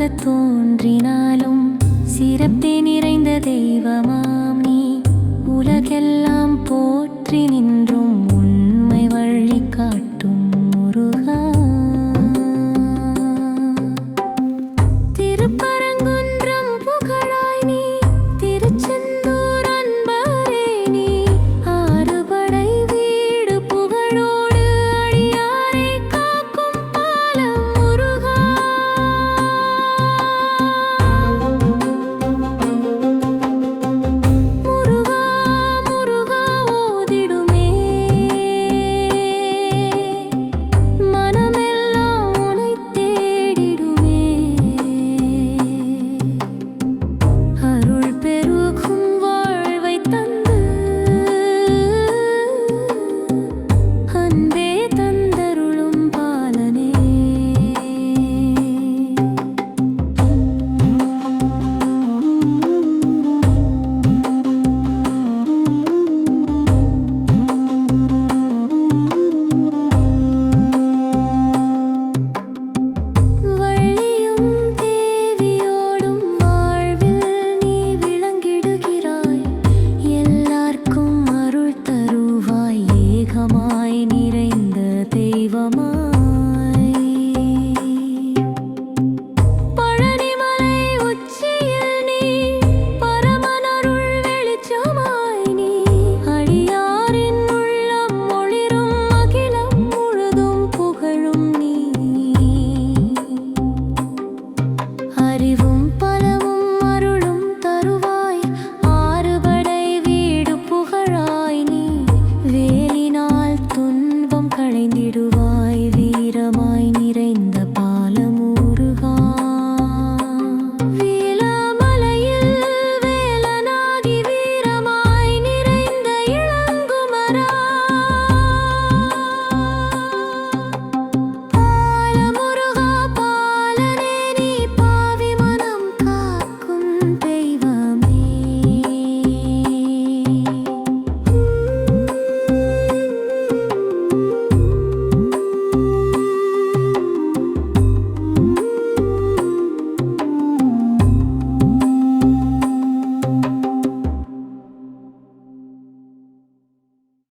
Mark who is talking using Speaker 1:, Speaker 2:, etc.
Speaker 1: சிறுவனாக தோன்றினாலும் சிறப்பே நிறைந்த தெய்வமாம் நீ. உலகெல்லாம் போற்றி நின்றும்